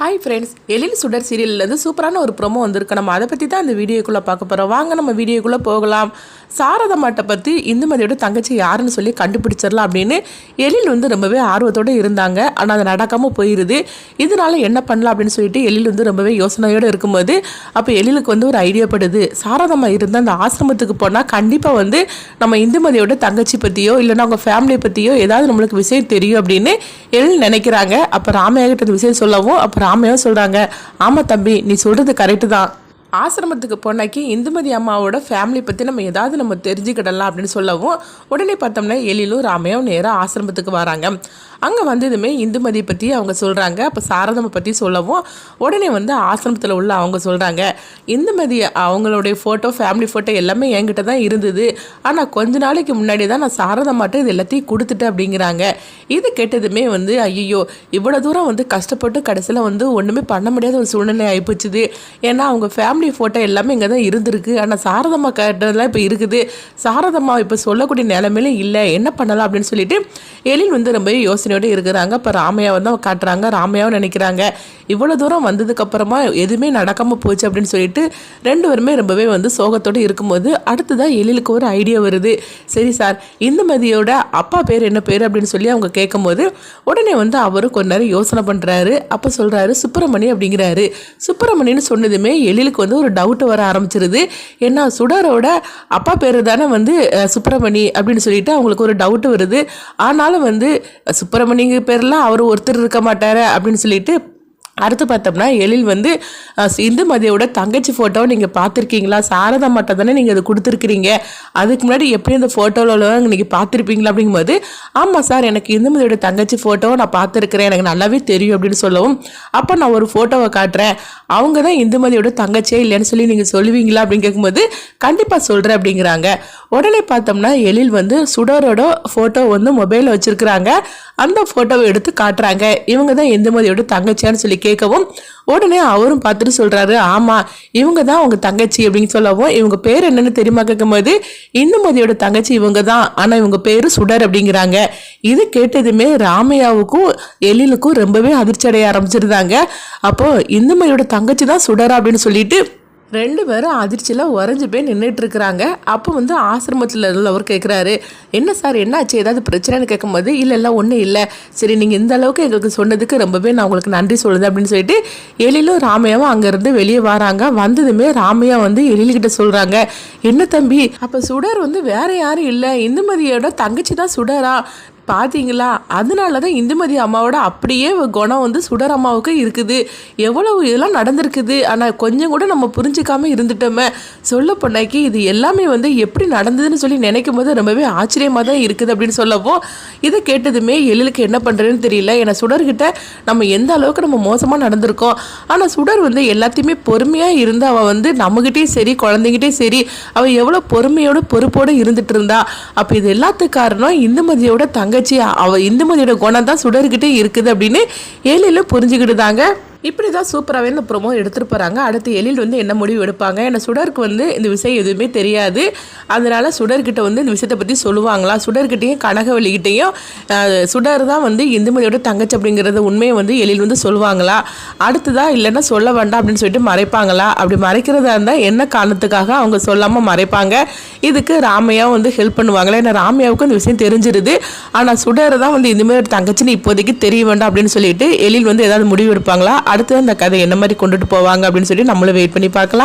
Hi friends எழில் சுடர் சீரியல்லேருந்து சூப்பரான ஒரு ப்ரொமோ வந்திருக்கு. நம்ம அதை பற்றி தான் இந்த வீடியோக்குள்ளே பார்க்க போகிறோம் வாங்க நம்ம வீடியோக்குள்ளே போகலாம். சாரதமாட்டை பற்றி இந்துமதியோட தங்கச்சி யாருன்னு சொல்லி கண்டுபிடிச்சிடலாம் அப்படின்னு எழில் வந்து ரொம்பவே ஆர்வத்தோடு இருந்தாங்க. ஆனால் அது நடக்காமல் போயிடுது இதனால என்ன பண்ணலாம் அப்படின்னு சொல்லிட்டு எழில் வந்து ரொம்பவே யோசனையோடு இருக்கும்போது அப்போ எழிலுக்கு வந்து ஒரு ஐடியா படுது. சாரதம்மா இருந்தால் அந்த ஆசிரமத்துக்கு போனால் கண்டிப்பாக வந்து நம்ம இந்துமதியோட தங்கச்சி பற்றியோ இல்லைன்னா அவங்க ஃபேமிலியை பற்றியோ ஏதாவது நம்மளுக்கு விஷயம் தெரியும் அப்படின்னு எழில் நினைக்கிறாங்க. அப்போ ராமையாகிட்ட விஷயம் சொல்லவும் அப்புறம் ராமையா சொல்கிறாங்க ஆமாம் தம்பி நீ சொல்கிறது கரெக்டு தான். ஆசிரமத்துக்கு போனாக்கி இந்துமதி அம்மாவோட ஃபேமிலி பற்றி நம்ம ஏதாவது நம்ம தெரிஞ்சுக்கிடலாம் அப்படின்னு சொல்லவும் உடனே பார்த்தோம்னா எழிலும் ராமையும் நேராக ஆசிரமத்துக்கு வராங்க. அங்கே வந்ததுமே இந்துமதியை பற்றி அவங்க சொல்கிறாங்க அப்போ சாரதம் பற்றி சொல்லவும் உடனே வந்து ஆசிரமத்தில் உள்ள அவங்க சொல்கிறாங்க இந்துமதி அவங்களுடைய ஃபோட்டோ ஃபேமிலி ஃபோட்டோ எல்லாமே என்கிட்ட தான் இருந்தது. ஆனால் கொஞ்ச நாளைக்கு முன்னாடி தான் நான் சாரதம்மாட்ட இது எல்லாத்தையும் கொடுத்துட்டேன் அப்படிங்கிறாங்க. இது கேட்டதுமே வந்து ஐயோ இவ்வளோ தூரம் வந்து கஷ்டப்பட்டு கடைசியில் வந்து ஒன்றுமே பண்ண முடியாத ஒரு சூழ்நிலை ஆகிப்போச்சுது ஏன்னா அவங்க ஃபேமிலி ஃபோட்டோ எல்லாமே இங்கே தான் இருந்திருக்கு. ஆனால் சாரதம்மா கேட்டதெல்லாம் இப்போ இருக்குது. சாரதம்மா இப்போ சொல்லக்கூடிய நிலைமையில இல்லை. என்ன பண்ணலாம் அப்படின்னு சொல்லிட்டு எழில் வந்து ரொம்ப யோசனையோடு இருக்கிறாங்க. இப்போ ராமையாவை தான் காட்டுறாங்க. ராமையாவும் நினைக்கிறாங்க. இவ்வளோ தூரம் வந்ததுக்கப்புறமா எதுவுமே நடக்காமல் போச்சு அப்படின்னு சொல்லிட்டு ரெண்டு பேருமே ரொம்பவே வந்து சோகத்தோடு இருக்கும்போது அடுத்ததான் எழிலுக்கு ஒரு ஐடியா வருது. சரி சார் இந்துமதியோட அப்பா பேர் என்ன பேர் அப்படின்னு சொல்லி அவங்க கேட்கும்போது உடனே வந்து அவரும் கொஞ்ச நேரம் யோசனை பண்ணுறாரு அப்போ சொல்கிறாரு சுப்பிரமணி அப்படிங்கிறாரு. சுப்பிரமணின்னு சொன்னதுமே எழிலுக்கு வந்து ஒரு டவுட் வர ஆரம்பிச்சிருது. ஏன்னா சுடரோட அப்பா பேர் தானே வந்து சுப்பிரமணி அப்படின்னு சொல்லிட்டு அவங்களுக்கு ஒரு டவுட் வருது. ஆனாலும் வந்து சுப்பிரமணிங்க பேர்லாம் அவர் ஒருத்தர் இருக்க மாட்டார் அப்படின்னு சொல்லிட்டு அடுத்து பார்த்தோம்னா எழில் வந்து இந்து மதியோட தங்கச்சி ஃபோட்டோவை நீங்கள் பார்த்துருக்கீங்களா? சாரதா மட்டும் தானே நீங்கள் அதை கொடுத்துருக்கிறீங்க? அதுக்கு முன்னாடி எப்படி அந்த ஃபோட்டோவில் நீங்கள் பார்த்துருப்பீங்களா அப்படிங்கும்போது ஆமாம் சார் எனக்கு இந்துமதியோட தங்கச்சி ஃபோட்டோவை நான் பார்த்துருக்குறேன். எனக்கு நல்லாவே தெரியும் அப்படின்னு சொல்லவும் அப்போ நான் ஒரு ஃபோட்டோவை காட்டுறேன். அவங்க தான் இந்துமதியோட தங்கச்சியே இல்லைன்னு சொல்லி நீங்கள் சொல்லுவீங்களா அப்படின்னு கேட்கும்போது கண்டிப்பாக சொல்கிறேன் அப்படிங்கிறாங்க. உடனே பார்த்தோம்னா எழில் வந்து சுடரோட ஃபோட்டோ வந்து மொபைலில் வச்சுருக்குறாங்க. அந்த ஃபோட்டோவை எடுத்து காட்டுறாங்க. இவங்க தான் இந்துமதியோட தங்கச்சியான்னு சொல்லி கேட்கவும் உடனே அவரும் பார்த்துட்டு சொல்கிறாரு ஆமாம் இவங்க தான் அவங்க தங்கச்சி அப்படின்னு சொல்லவும் இவங்க பேர் என்னன்னு தெரியுமா கேட்கும்போது இந்துமதியோட தங்கச்சி இவங்க தான் ஆனால் இவங்க பேர் சுடர் அப்படிங்கிறாங்க. இது கேட்டதுமே ராமையாவுக்கும் எழிலுக்கும் ரொம்பவே அதிர்ச்சி அடைய ஆரம்பிச்சிருந்தாங்க. அப்போது இந்துமதியோட தங்கச்சி தான் சுடரா அப்படின்னு சொல்லிட்டு ரெண்டு பேரும் அதிர்ச்சியில் உறைஞ்சி போய் நின்றுட்டு இருக்கிறாங்க. அப்போ வந்து ஆசிரமத்தில் உள்ளவர் கேட்குறாரு என்ன சார் என்னாச்சு? ஏதாவது பிரச்சனைன்னு கேட்கும்போது இல்லை இல்லை ஒன்றும் இல்லை. சரி நீங்கள் இந்த அளவுக்கு எங்களுக்கு சொன்னதுக்கு ரொம்பவே நான் உங்களுக்கு நன்றி சொல்லுது அப்படின்னு சொல்லிட்டு எழிலும் ராமையாவும் அங்கேருந்து வெளியே வராங்க. வந்ததுமே ராமையா வந்து எழில்கிட்ட சொல்கிறாங்க என்ன தம்பி அப்போ சுடர் வந்து வேற யாரும் இல்லை. இந்துமதியோட தங்கச்சி தான் சுடரா? பார்த்தீங்களா அதனால தான் இந்துமதி அம்மாவோட அப்படியே குணம் வந்து சுடர் அம்மாவுக்கு இருக்குது. எவ்வளவு இதெல்லாம் நடந்திருக்குது? ஆனால் கொஞ்சம் கூட நம்ம புரிஞ்சுக்காம இருந்துட்டோமே. சொல்ல போனாக்கி இது எல்லாமே வந்து எப்படி நடந்ததுன்னு சொல்லி நினைக்கும் போது ரொம்பவே ஆச்சரியமாக தான் இருக்குது அப்படின்னு சொல்லவோ இதை கேட்டதுமே எழிலுக்கு என்ன பண்ணுறதுன்னு தெரியல. ஏன்னா சுடர்கிட்ட நம்ம எந்த அளவுக்கு நம்ம மோசமாக நடந்திருக்கோம். ஆனால் சுடர் வந்து எல்லாத்தையுமே பொறுமையாக இருந்து அவள் வந்து நம்மகிட்டயும் சரி குழந்தைகிட்டே சரி அவள் எவ்வளோ பொறுமையோட பொறுப்போடு இருந்துட்டு இருந்தா. அப்போ இது எல்லாத்துக்கு காரணம் இந்துமதியோட தங்கச்சி அவள் இந்துமதியோட குணம் தான் சுடர்கிட்டே இருக்குது அப்படின்னு ஏழையில் புரிஞ்சுக்கிட்டு தாங்க. இப்படி தான் சூப்பராகவே இந்த ப்ரொமோ எடுத்துகிட்டு போகிறாங்க அடுத்து எழில் வந்து என்ன முடிவு எடுப்பாங்க? ஏன்னா சுடருக்கு வந்து இந்த விஷயம் எதுவுமே தெரியாது. அதனால் சுடர்கிட்ட வந்து இந்த விஷயத்தை பற்றி சொல்லுவாங்களா? சுடர்கிட்டையும் கனகவழிகிட்டையும் சுடர் தான் வந்து இந்துமதியோட தங்கச்சி அப்படிங்கிறத உண்மையை வந்து எழில் வந்து சொல்லுவாங்களா? அடுத்ததா இல்லைன்னா சொல்ல வேண்டாம் அப்படின்னு சொல்லிட்டு மறைப்பாங்களா? அப்படி மறைக்கிறதா இருந்தால் என்ன காரணத்துக்காக அவங்க சொல்லாமல் மறைப்பாங்க? இதுக்கு ராமையா வந்து ஹெல்ப் பண்ணுவாங்களா? ஏன்னா ராமையாவுக்கு இந்த விஷயம் தெரிஞ்சிருது. ஆனால் சுடர் தான் வந்து இந்துமதியோட ஒரு தங்கச்சின்னு இப்போதைக்கு தெரிய வேண்டாம் அப்படின்னு சொல்லிட்டு எழில் வந்து ஏதாவது முடிவு எடுப்பாங்களா? அடுத்து அந்த கதை என்ன மாதிரி கொண்டுட்டு போவாங்க அப்படின்னு சொல்லி நம்மளும் வெயிட் பண்ணி பார்க்கலாம்.